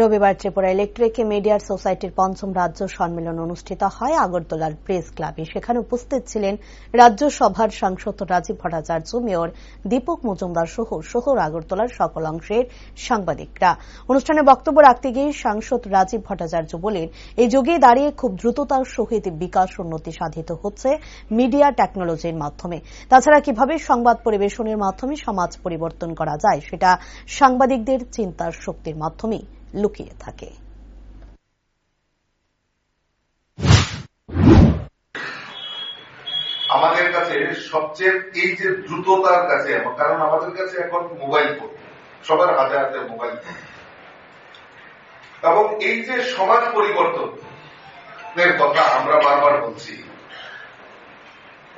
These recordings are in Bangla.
রবিবার ত্রিপুরা ইলেকট্রিক মিডিয়ার সোসাইটির পঞ্চম রাজ্য সম্মেলন অনুষ্ঠিত হয় আগরতলার প্রেস ক্লাবে। সেখানে উপস্থিত ছিলেন রাজ্যসভার সাংসদ রাজীব ভট্টাচার্য, মেয়র দীপক মজুমদার সহ শহর আগরতলার সকল অংশের সাংবাদিকরা। অনুষ্ঠানে বক্তব্য রাখতে গিয়ে সাংসদ রাজীব ভট্টাচার্য বলেন, এই যুগে দাঁড়িয়ে খুব দ্রুততার সহিত বিকাশ উন্নতি সাধিত হচ্ছে মিডিয়া টেকনোলজির মাধ্যমে। তাছাড়া কীভাবে সংবাদ পরিবেশনের মাধ্যমে সমাজ পরিবর্তন করা যায়, সেটা সাংবাদিকদের চিন্তার শক্তির মাধ্যমেই লুকিয়ে থাকে। আমাদের কাছে সবচেয়ে এই যে দ্রুততার কাছে, কারণ আমাদের কাছে এখন মোবাইল ফোন সবার হাতে হাতে মোবাইল ফোন এবং এই যে সমাজ পরিবর্তন, এর কথা আমরা বারবার বলছি।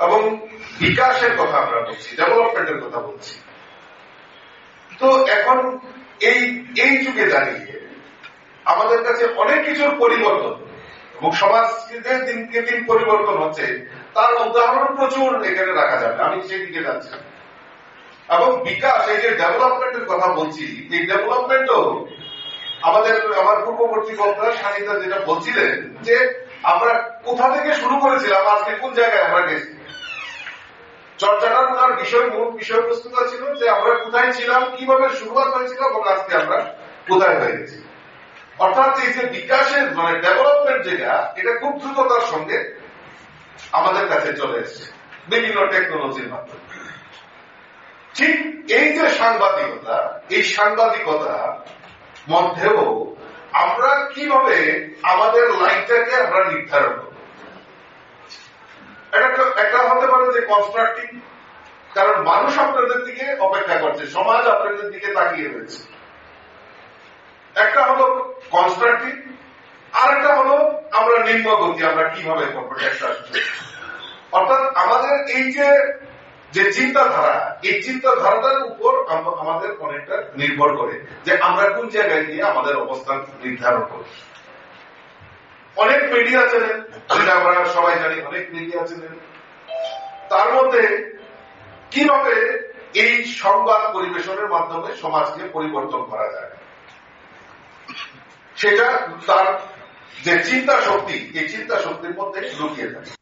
এবং বিকাশের কথা আমরা বলছি ডেভেলপমেন্টের কথা বলছি। তো এখন এই এই যুগে দাঁড়িয়ে আমাদের কাছে অনেক কিছুর পরিবর্তন। এবং সমাজকে দিনকে দিন পরিবর্তন হচ্ছে। তার উদাহরণ প্রচুর এখানে রাখা যাবে। আমি সেই দিকে যাচ্ছি। এবং বিকাশ, এই যে ডেভেলপমেন্টের কথা বলছি, এই ডেভেলপমেন্টও আমাদের, আমার পূর্ববর্তী বক্তা সানিতা যেটা বলছিলেন যে, আমরা কোথা থেকে শুরু করেছিলাম, আজকে কোন জায়গায় আমরা গেছি? চর্চাটার ওনার বিষয়, মূল বিষয়বস্তুটা ছিল যে আমরা কোথায় ছিলাম, কীভাবে শুরুয়াত হয়েছিল এবং আজকে আমরা কোথায় হয়ে গেছি? অর্থাৎ এই যে বিকাশের মানে ডেভেলপমেন্ট যেটা, এটা খুব দ্রুততার সঙ্গে আমাদের কাছে চলে এসছে, বিভিন্ন টেকনোলজির মাধ্যমে। ঠিক এই যে সাংবাদিকতা, এই সাংবাদিকতা মধ্যেও আমরা কীভাবে আমাদের লাইনটাকে আমরা নির্ধারণ করব? একটা হতে পারে যে কনস্ট্রাকটিভ কারণ মানুষ আপনাদের দিকে অপেক্ষা করছে, সমাজ আপনাদের দিকে তাকিয়ে রয়েছে। একটা হলো কনস্ট্রাকটিভ আর একটা হলো আমরা নিম্ন গতি আমরা কীভাবে করব অর্থাৎ আমাদের এই যে যে চিন্তাধারা, এই চিন্তাধারাটার উপর আমাদের অনেকটা নির্ভর করে যে আমরা কোন জায়গায় গিয়ে আমাদের অবস্থান নির্ধারণ করব। অনেক মিডিয়া চ্যানেল, যেটা আমরা সবাই জানি, অনেক মিডিয়া চ্যানেল, তার মধ্যে কীভাবে এই সংবাদ পরিবেশনের মাধ্যমে সমাজকে পরিবর্তন করা যায়? সেটা তার যে চিন্তা শক্তি এই চিন্তা শক্তির মধ্যে লুকিয়ে থাকে।